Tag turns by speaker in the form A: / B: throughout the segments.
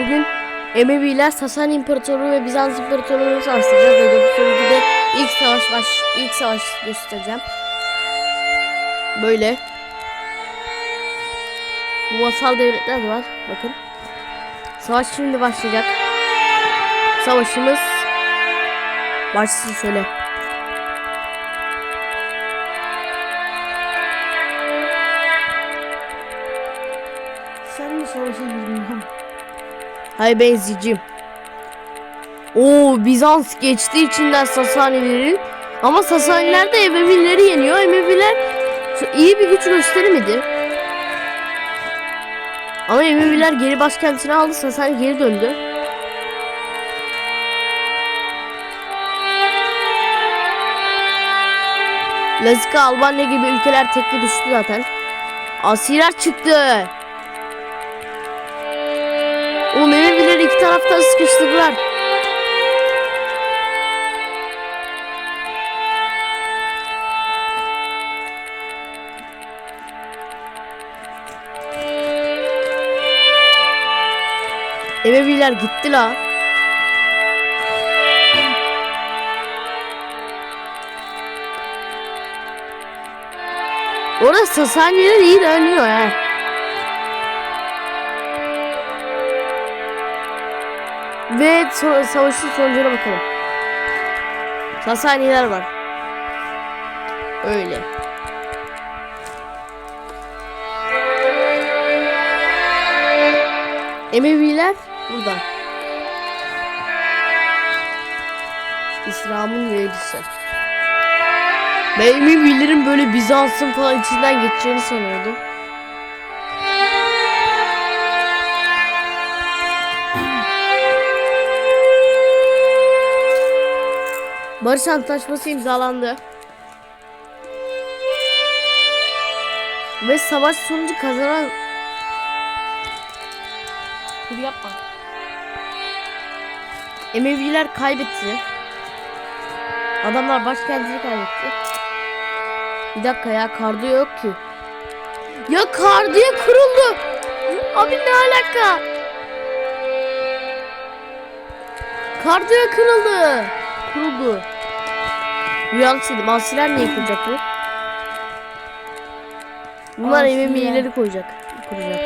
A: bugün Emeviler Sasani İmparatoru ve Bizans İmparatoru'nu savaştıracağız ve bu sonucu ilk savaş baş ilk savaş göstereceğim. Böyle. Bu vasal devletler de var. Bakın. Savaş şimdi başlayacak. Savaşımız başlasın şöyle.
B: Sen mi savaşa lan?
A: Hayır ben izleyeceğim. Oo Bizans geçti içinden Sasanilerin. Ama Sasaniler de Emevileri yeniyor. Emeviler iyi bir güç gösteremedi. Ama Emeviler geri başkentini aldı. Sasani geri döndü. Lazika, Albanya gibi ülkeler tekli düştü zaten. Asiler çıktı. İki taraftan sıkıştırdılar. Emeviler gitti la. Orada Sasaniler iyi dönüyor ha. Ve so savaşın sonucuna bakalım. Sasaniler var. Öyle. Emeviler burada. İslam'ın yöneticisi. Ben Emevilerin böyle Bizans'ın falan içinden geçeceğini sanıyordum. Barış Antlaşması imzalandı. Ve savaş sonucu kazanan... Dur yapma. Emeviler kaybetti. Adamlar başkentini kaybetti. Bir dakika ya kardiyo yok ki. Ya kardiyo kuruldu. Abi ne alaka? Kardiyo kırıldı. Kuruldu. Rüyanı sildim. Asiler niye kuracak bu? Bunlar
B: Asiler.
A: Emevileri koyacak. Kuracak.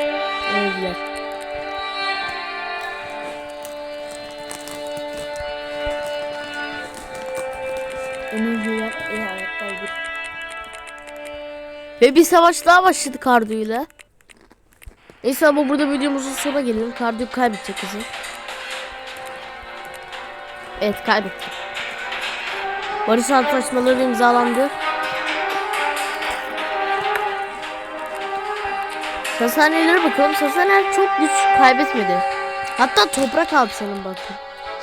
A: Emeviler
B: eyaletteydi.
A: Ve bir savaş daha başladı Kardiyo ile. Neyse ama burada videomuzun sonuna gelelim. Kardiyo kaybedecek kızı. Evet kaybetti. Barış antlaşmaları imzalandı. Sasanilere bakalım. Sasaniler çok güç kaybetmedi. Hatta toprak aldı sanırım bakın.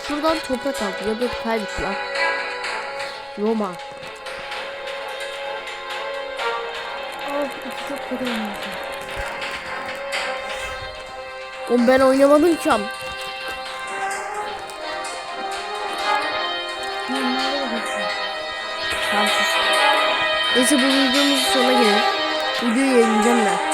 A: Şuradan toprak aldı ya da kaybetti lan. Roma. Oğlum ben oynamadım ki am. Sus. Neyse bu videomuzun sonuna gelelim. Videoyu yayınlayacağım ben.